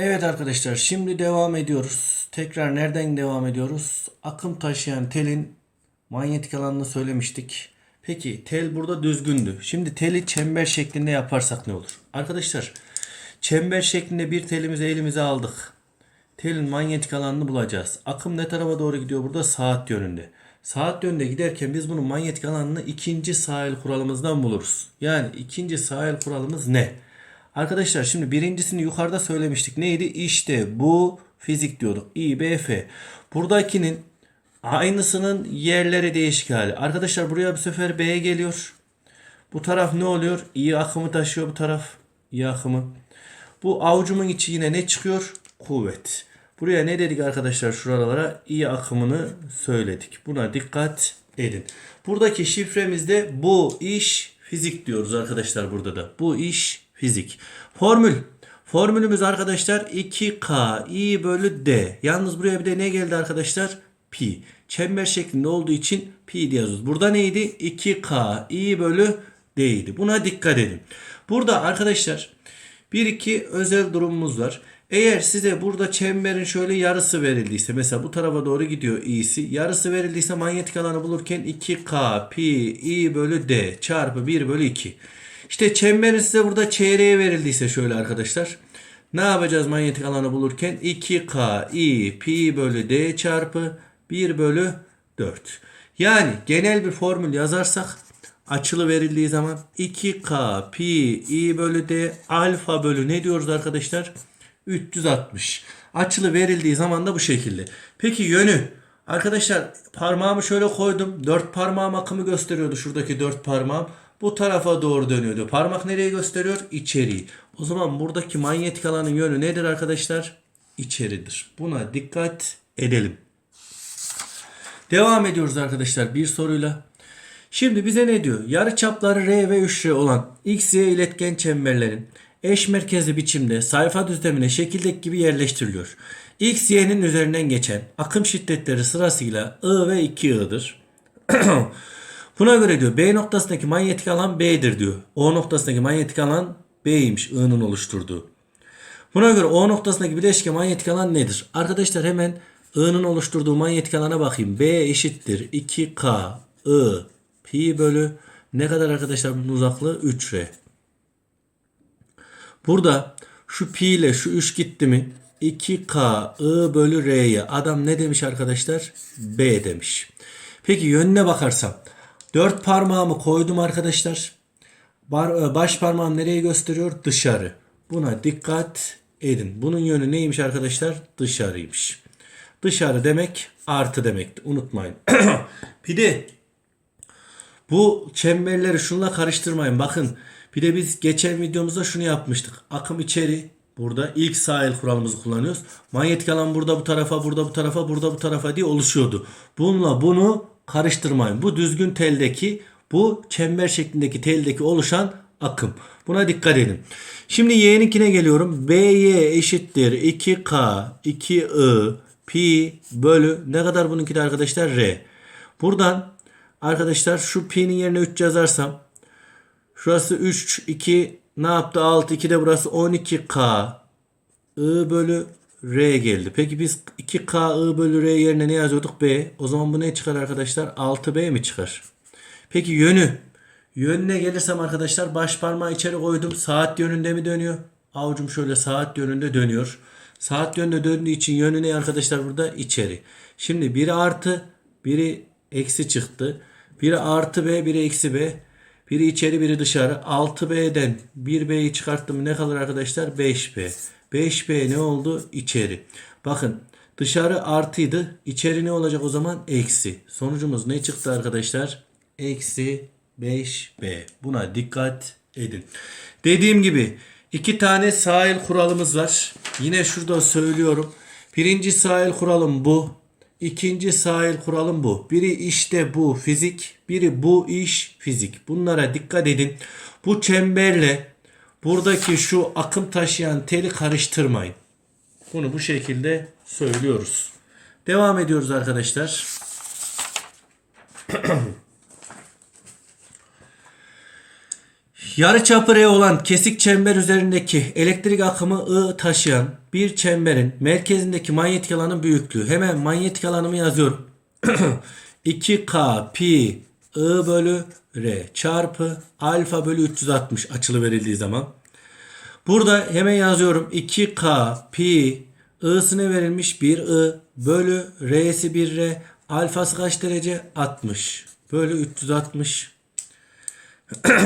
Evet arkadaşlar şimdi devam ediyoruz. Tekrar nereden devam ediyoruz? Akım taşıyan telin manyetik alanını söylemiştik. Peki tel burada düzgündü. Şimdi teli çember şeklinde yaparsak ne olur? Arkadaşlar çember şeklinde bir telimizi elimize aldık. Telin manyetik alanını bulacağız. Akım ne tarafa doğru gidiyor burada? Saat yönünde. Saat yönünde giderken biz bunun manyetik alanını ikinci sahil kuralımızdan buluruz. Yani ikinci sahil kuralımız ne? Arkadaşlar şimdi birincisini yukarıda söylemiştik. Neydi? İşte bu fizik diyorduk. İ, B, F. Buradakinin aynısının yerleri değişik hali. Arkadaşlar buraya bir sefer B geliyor. Bu taraf ne oluyor? İ akımı taşıyor bu taraf. İ akımı. Bu avucumun içi yine ne çıkıyor? Kuvvet. Buraya ne dedik arkadaşlar şuralara? İ akımını söyledik. Buna dikkat edin. Buradaki şifremizde bu iş fizik diyoruz arkadaşlar burada da. Bu iş fizik. Formül. Formülümüz arkadaşlar 2K I bölü D. Yalnız buraya bir de ne geldi arkadaşlar? Pi. Çember şeklinde olduğu için pi diye yazıyoruz. Burada neydi? 2K I bölü D idi. Buna dikkat edin. Burada arkadaşlar bir iki özel durumumuz var. Eğer size burada çemberin şöyle yarısı verildiyse mesela bu tarafa doğru gidiyor i'si. Yarısı verildiyse manyetik alanı bulurken 2k pi i bölü d çarpı 1 bölü 2. İşte çemberin size burada çeyreğe verildiyse şöyle arkadaşlar. Ne yapacağız manyetik alanı bulurken? 2k i pi bölü d çarpı 1 bölü 4. Yani genel bir formül yazarsak açılı verildiği zaman 2k pi i bölü d alfa bölü ne diyoruz arkadaşlar? 360. Açılı verildiği zaman da bu şekilde. Peki yönü. Arkadaşlar parmağımı şöyle koydum. Dört parmağım akımı gösteriyordu şuradaki dört parmağım. Bu tarafa doğru dönüyordu. Parmak nereye gösteriyor? İçeriği. O zaman buradaki manyetik alanın yönü nedir arkadaşlar? İçeridir. Buna dikkat edelim. Devam ediyoruz arkadaşlar bir soruyla. Şimdi bize ne diyor? Yarı çapları R ve 3R olan X, Y iletken çemberlerin eş merkezli biçimde sayfa düzlemine şekildeki gibi yerleştiriliyor. X, Y'nin üzerinden geçen akım şiddetleri sırasıyla I ve 2I'dır. Buna göre diyor B noktasındaki manyetik alan B'dir diyor. O noktasındaki manyetik alan B'ymiş I'nın oluşturduğu. Buna göre O noktasındaki bileşke manyetik alan nedir? Arkadaşlar hemen I'nın oluşturduğu manyetik alana bakayım. B eşittir 2K I pi bölü ne kadar arkadaşlar bunun uzaklığı 3R. Burada şu pi ile şu 3 gitti mi 2K I bölü R'ye adam ne demiş arkadaşlar? B demiş. Peki yönüne bakarsam 4 parmağımı koydum arkadaşlar. Bar- Baş parmağım nereye gösteriyor? Dışarı. Buna dikkat edin. Bunun yönü neymiş arkadaşlar? Dışarıymış. Dışarı demek artı demekti. Unutmayın. bir de bu çemberleri şunla karıştırmayın. Bakın bir de biz geçen videomuzda şunu yapmıştık. Akım içeri burada ilk sahil kuralımızı kullanıyoruz. Manyetik alan burada bu tarafa, burada bu tarafa, burada bu tarafa diye oluşuyordu. Bununla bunu karıştırmayın. Bu düzgün teldeki, bu çember şeklindeki teldeki oluşan akım. Buna dikkat edin. Şimdi y'ninkine geliyorum. BY eşittir 2K 2I pi bölü ne kadar bununki de arkadaşlar R. Buradan arkadaşlar şu pi'nin yerine 3 yazarsam şurası 3 2 ne yaptı 6 2 de burası 12K I bölü R geldi. Peki biz 2K I bölü R yerine ne yazıyorduk? B. O zaman bu ne çıkar arkadaşlar? 6B mi çıkar? Peki yönü. Yönüne gelirsem arkadaşlar baş parmağı içeri koydum. Saat yönünde mi dönüyor? Avucum şöyle saat yönünde dönüyor. Saat yönünde döndüğü için yönü ne arkadaşlar burada? içeri. Şimdi biri artı biri eksi çıktı. Biri artı B biri eksi B. Biri içeri biri dışarı. 6B'den 1B'yi çıkarttım ne kalır arkadaşlar? 5B. 5B ne oldu? İçeri. Bakın dışarı artıydı. İçeri ne olacak o zaman? Eksi. Sonucumuz ne çıktı arkadaşlar? Eksi 5B. Buna dikkat edin. Dediğim gibi iki tane sahil kuralımız var. Yine şurada söylüyorum. Birinci sahil kuralım bu. İkinci sahil kuralım bu. Biri işte bu fizik, biri bu iş fizik. Bunlara dikkat edin. Bu çemberle buradaki şu akım taşıyan teli karıştırmayın. Bunu bu şekilde söylüyoruz. Devam ediyoruz arkadaşlar. Yarıçapı R olan kesik çember üzerindeki elektrik akımı I taşıyan bir çemberin merkezindeki manyetik alanın büyüklüğü. Hemen manyetik alanımı yazıyorum. 2K pi I bölü R çarpı alfa bölü 360 açılı verildiği zaman. Burada hemen yazıyorum. 2K pi I'sine verilmiş? 1 I bölü R'si 1 R. Alfası kaç derece? 60 bölü 360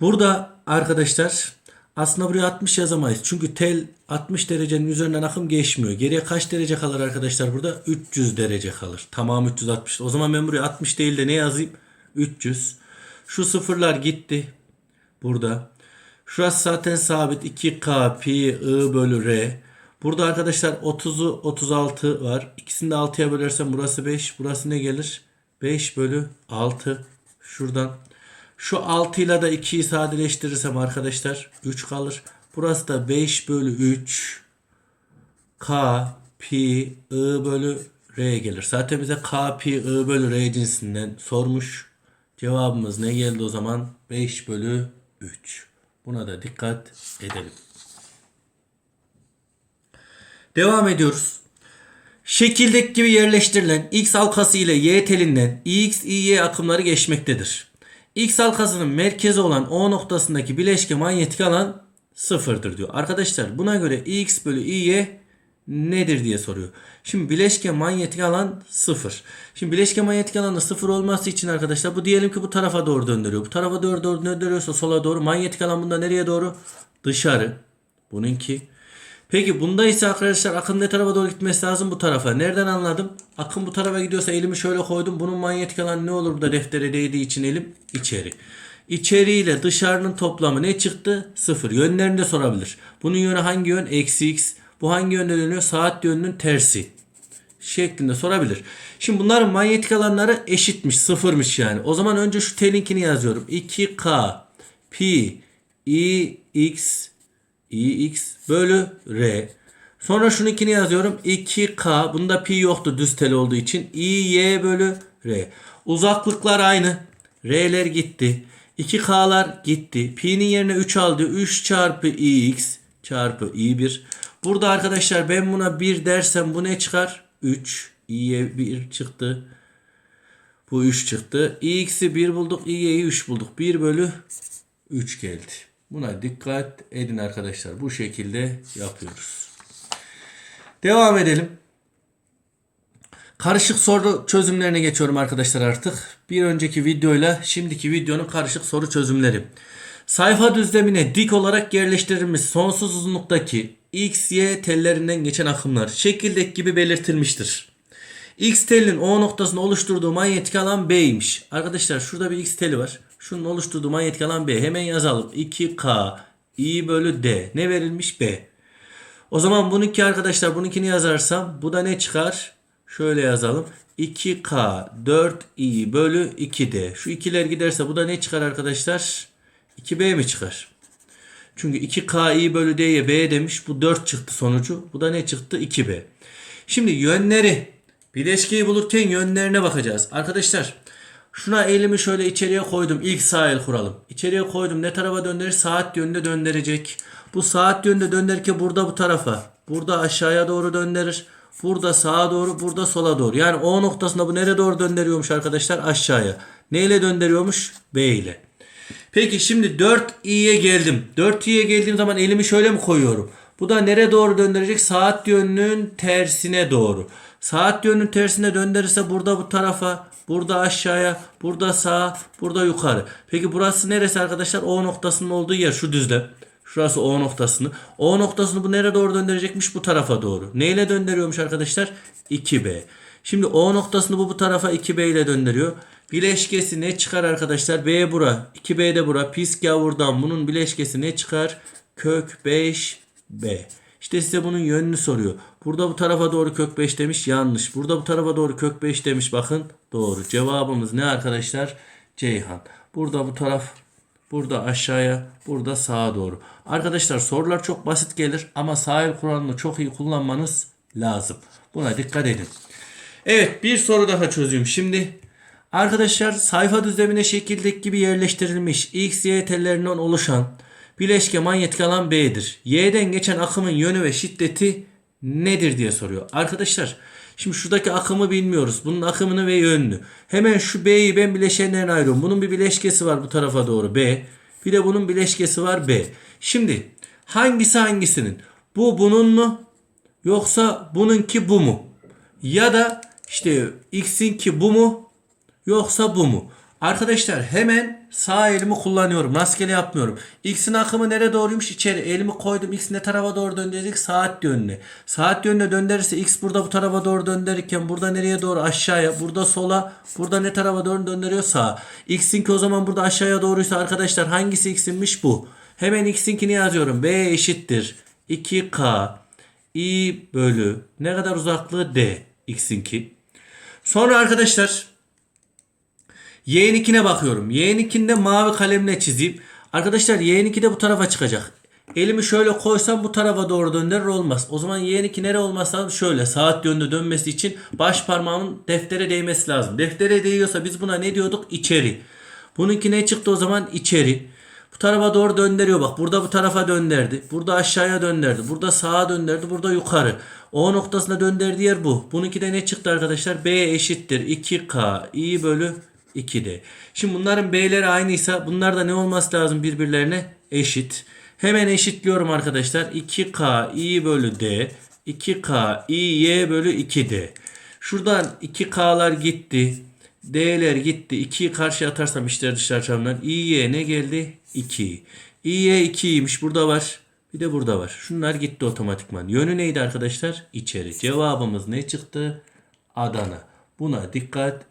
Burada arkadaşlar aslında buraya 60 yazamayız. Çünkü tel 60 derecenin üzerinden akım geçmiyor. Geriye kaç derece kalır arkadaşlar burada? 300 derece kalır. Tamam 360. O zaman ben buraya 60 değil de ne yazayım? 300. Şu sıfırlar gitti. Burada. Şurası zaten sabit. 2K pi I bölü R. Burada arkadaşlar 30'u 36 var. İkisini de 6'ya bölersem burası 5. Burası ne gelir? 5 bölü 6. Şuradan. Şu 6 ile de 2'yi sadeleştirirsem arkadaşlar 3 kalır. Burası da 5 bölü 3 K pi I bölü R gelir. Zaten bize K pi I bölü R cinsinden sormuş. Cevabımız ne geldi o zaman? 5 bölü 3. Buna da dikkat edelim. Devam ediyoruz. Şekildeki gibi yerleştirilen X halkası ile Y telinden X, Y akımları geçmektedir. X halkasının merkezi olan O noktasındaki bileşke manyetik alan sıfırdır diyor. Arkadaşlar buna göre X bölü Y nedir diye soruyor. Şimdi bileşke manyetik alan sıfır. Şimdi bileşke manyetik alanın sıfır olması için arkadaşlar bu diyelim ki bu tarafa doğru döndürüyor. Bu tarafa doğru, doğru döndürüyorsa sola doğru. Manyetik alan bunda nereye doğru? Dışarı. Bununki. Peki bunda ise arkadaşlar akım ne tarafa doğru gitmesi lazım? Bu tarafa. Nereden anladım? Akım bu tarafa gidiyorsa elimi şöyle koydum. Bunun manyetik alanı ne olur burada deftere değdiği için elim? içeri. İçeri ile dışarının toplamı ne çıktı? Sıfır. Yönlerini de sorabilir. Bunun yönü hangi yön? Eksi x. Bu hangi yönde dönüyor? Saat yönünün tersi. Şeklinde sorabilir. Şimdi bunların manyetik alanları eşitmiş. Sıfırmış yani. O zaman önce şu telinkini yazıyorum. 2K pi i x ix bölü r. Sonra şununkini yazıyorum. 2k. Bunda pi yoktu düz tel olduğu için. iy bölü r. Uzaklıklar aynı. R'ler gitti. 2k'lar gitti. Pi'nin yerine 3 aldı. 3 çarpı ix çarpı i1. Burada arkadaşlar ben buna 1 dersem bu ne çıkar? 3. i'ye 1 çıktı. Bu 3 çıktı. i'x'i 1 bulduk. i'yi 3 bulduk. 1 bölü 3 geldi. Buna dikkat edin arkadaşlar. Bu şekilde yapıyoruz. Devam edelim. Karışık soru çözümlerine geçiyorum arkadaşlar artık. Bir önceki videoyla şimdiki videonun karışık soru çözümleri. Sayfa düzlemine dik olarak yerleştirilmiş sonsuz uzunluktaki X, Y tellerinden geçen akımlar şekildeki gibi belirtilmiştir. X telinin O noktasını oluşturduğu manyetik alan B'ymiş. Arkadaşlar şurada bir X teli var. Şunun oluşturduğu manyetik alan B. Hemen yazalım. 2K I bölü D. Ne verilmiş? B. O zaman bununki arkadaşlar bununkini yazarsam bu da ne çıkar? Şöyle yazalım. 2K 4I bölü 2D. Şu ikiler giderse bu da ne çıkar arkadaşlar? 2B mi çıkar? Çünkü 2KI bölü D'ye B demiş. Bu 4 çıktı sonucu. Bu da ne çıktı? 2B. Şimdi yönleri bileşkeyi bulurken yönlerine bakacağız. Arkadaşlar şuna elimi şöyle içeriye koydum. İlk sağ el kuralım. İçeriye koydum. Ne tarafa döndürür? Saat yönünde döndürecek. Bu saat yönünde döndürürken burada bu tarafa. Burada aşağıya doğru döndürür. Burada sağa doğru, burada sola doğru. Yani O noktasında bu nereye doğru döndürüyormuş arkadaşlar? Aşağıya. Neyle döndürüyormuş? B ile. Peki şimdi 4i'ye geldim. 4i'ye geldiğim zaman elimi şöyle mi koyuyorum? Bu da nereye doğru döndürecek? Saat yönünün tersine doğru. Saat yönünün tersine döndürürse burada bu tarafa, burada aşağıya, burada sağa, burada yukarı. Peki burası neresi arkadaşlar? O noktasının olduğu yer şu düzlem. Şurası O noktasını. O noktasını bu nereye doğru döndürecekmiş? Bu tarafa doğru. Neyle döndürüyormuş arkadaşlar? 2B. Şimdi O noktasını bu bu tarafa 2B ile döndürüyor. Bileşkesi ne çıkar arkadaşlar? B bura. 2B de bura. Pis gavurdan bunun bileşkesi ne çıkar? Kök 5B. İşte size bunun yönünü soruyor. Burada bu tarafa doğru kök 5 demiş. Yanlış. Burada bu tarafa doğru kök 5 demiş. Bakın doğru. Cevabımız ne arkadaşlar? Ceyhan. Burada bu taraf Burada aşağıya, burada sağa doğru. Arkadaşlar sorular çok basit gelir ama sahil kuralını çok iyi kullanmanız lazım. Buna dikkat edin. Evet bir soru daha çözüyorum. Şimdi Arkadaşlar sayfa düzlemine şekildeki gibi yerleştirilmiş x, y tellerinden oluşan bileşke manyetik alan B'dir. Y'den geçen akımın yönü ve şiddeti nedir diye soruyor. Arkadaşlar şimdi şuradaki akımı bilmiyoruz. Bunun akımını ve yönünü. Hemen şu B'yi ben bileşenlerine ayırıyorum. Bunun bir bileşkesi var bu tarafa doğru B. Bir de bunun bileşkesi var B. Şimdi hangisi hangisinin? Bu bunun mu? Yoksa bununki bu mu? Ya da işte x'inki bu mu? Yoksa bu mu? Arkadaşlar hemen sağ elimi kullanıyorum. Rastgele yapmıyorum. X'in akımı nereye doğruymuş? İçeri. Elimi koydum. X ne tarafa doğru döndürecek? Saat yönüne. Saat yönüne döndürürse X burada bu tarafa doğru döndürürken burada nereye doğru? Aşağıya. Burada sola. Burada ne tarafa doğru döndürüyor? Sağa. X'inki o zaman burada aşağıya doğruysa arkadaşlar hangisi X'inmiş bu? Hemen X'inkini yazıyorum. B eşittir. 2K I bölü ne kadar uzaklığı D X'inki. Sonra arkadaşlar Y'ninkine bakıyorum. Y'ninkinde mavi kalemle çizeyim. Arkadaşlar Y'ninki de bu tarafa çıkacak. Elimi şöyle koysam bu tarafa doğru döndürür olmaz. O zaman Y'ninki nere olmaz lazım? Şöyle saat yönünde dönmesi için baş parmağımın deftere değmesi lazım. Deftere değiyorsa biz buna ne diyorduk? İçeri. Bununki ne çıktı o zaman? İçeri. Bu tarafa doğru döndürüyor bak. Burada bu tarafa dönderdi. Burada aşağıya dönderdi. Burada sağa dönderdi. Burada yukarı. O noktasına döndürdüğü yer bu. Bununki de ne çıktı arkadaşlar? B eşittir 2K i bölü 2D. Şimdi bunların B'leri aynıysa bunlar da ne olması lazım birbirlerine? Eşit. Hemen eşitliyorum arkadaşlar. 2K i bölü D. 2K i y bölü 2D. Şuradan 2K'lar gitti. D'ler gitti. 2'yi karşıya atarsam işler dışlar çarpımdan. İ'ye ne geldi? 2. İ'ye 2'ymiş. Burada var. Bir de burada var. Şunlar gitti otomatikman. Yönü neydi arkadaşlar? İçeri. Cevabımız ne çıktı? Adana. Buna dikkat